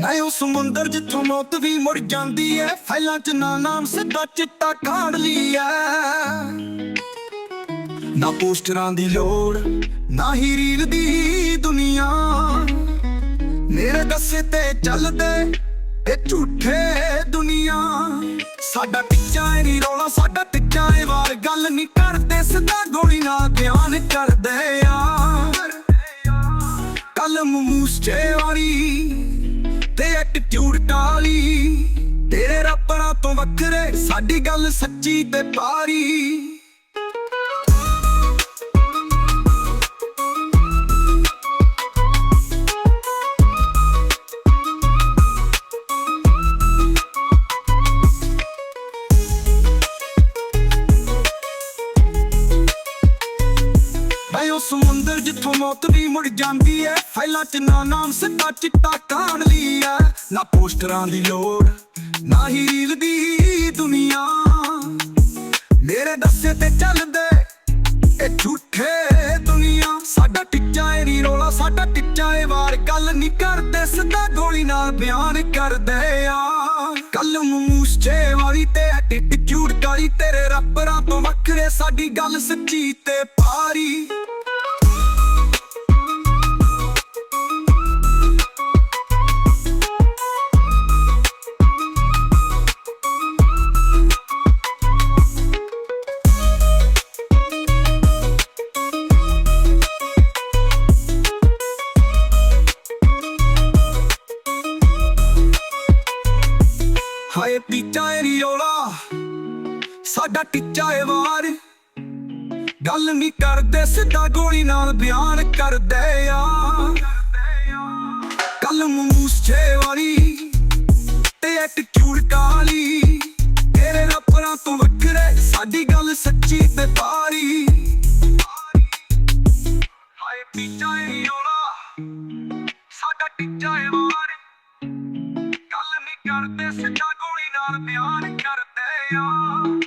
ਮੈਂ ਉਹ ਸਮੁੰਦਰ ਜਿੱਥੋਂ ਮੌਤ ਵੀ ਮੁੜ ਜਾਂਦੀ ਐ। ਫੈਲਾਂ ਚ ਨਾ ਨਾਮ, ਸਿੱਧਾ ਚਿੱਟਾ ਕਾੜ ਲਈ ਨਾ ਪੋਸਟਰਾਂ ਦੀ ਲੋੜ, ਨਾ ਹੀ ਰੀਲ ਦੀ ਦੁਨੀਆ। ਮੇਰੇ ਦੱਸੇ ਤੇ ਚੱਲਦੇ ਇਹ ਝੂਠੇ ਦੁਨੀਆ। ਸਾਡਾ ਟਿੱਚਾ ਏ ਨੀ ਰੌਲਾ, ਸਾਡਾ ਟਿੱਚਾ ਏ ਵਾਰ। ਗੱਲ ਨਹੀਂ ਕਰਦੇ, ਸਿੱਧਾ ਗੋਲੀ ਨਾਲ ਬਿਆਨ ਕਰਦੇ ਆ। ਕਲਮ ਮੂਸਚੇ ਵਾਲੀ ਤੇ ਐਟੀਟਿਊਡ ਟਾਲੀ। ਤੇਰੇ ਰੱਬਰਾਂ ਤੋਂ ਵੱਖਰੇ ਸਾਡੀ ਗੱਲ ਸੱਚੀ ਤੇ ਪਾਰੀ ਸਮੁੰਦਰ ਜਿੱਥੋਂ ਮੌਤ ਵੀ ਮੁੜ ਜਾਂਦੀ ਐ। ਫੈਲਾਂ ਚ ਨਾ ਨਾਮ, ਸਿੱਧਾ ਚਿੱਟਾ ਕਾਣ ਲਈ ਐ। ਨਾ ਪੋਸਟਰਾਂ ਦੀ ਲੋੜ, ਨਾ ਹੀ ਰੀਲ ਦੀ ਦੁਨੀਆ। ਮੇਰੇ ਦੱਸੇ ਤੇ ਚੱਲਦੇ ਇਹ ਝੂਠੇ ਦੁਨੀਆ। ਸਾਡਾ ਟਿੱਚਾ ਏ ਨੀ ਰੋਲਾ, ਸਾਡਾ ਟਿੱਚਾ ਏ ਵਾਰ। ਗੱਲ ਨਹੀਂ ਕਰਦੇ, ਸਿੱਧਾ ਗੋਲੀ ਨਾਲ ਬਿਆਨ ਕਰਦੇ ਆ। ਕਲਮ ਮੂਸਚੇ ਵਾਲੀ ਤੇ ਐਟੀਟਿਊਡ ਕਾਲੀ ਤੇਰੇ ਰੱਬਰਾਂ ਤੋਂ ਵੱਖਰੇ। ਸਾਡੀ ਗੱਲ ਸੱਚੀ ਤੇ ਪਾਰੀ ਹਾਏ ਟੀਚਾ ਏ ਨੀ ਸਾਡਾ ਟੀਚਾ ਏ ਵਾਰ। ਗੱਲ ਨਹੀਂ ਕਰਦੇ, ਸਿੱਧਾ ਗੋਲੀ ਨਾਲ ਬਿਆਨ ਕਰਦੇ ਆ। ਕਲਮ ਮੂਸਚੇ ਵਾਲੀ ਤੇ ਐਟੀਟਿਊਡ ਕਾਲੀ। ਤੇਰੇ ਰੱਬਰਾਂ ਤੋਂ ਵੱਖਰੇ, ਸਾਡੀ ਗੱਲ ਸੱਚੀ ਤੇ ਪਾਰੀ ਹਾਏ ਟੀਚਾ ਏ ਨੀ ਰੋਲਾ, ਸਾਡਾ ਟੀਚਾ ਏ ਵਾਰ। ਗੱਲ ਨਹੀਂ ਕਰਦੇ, ਸਿੱਧਾ I'll and cut a day off.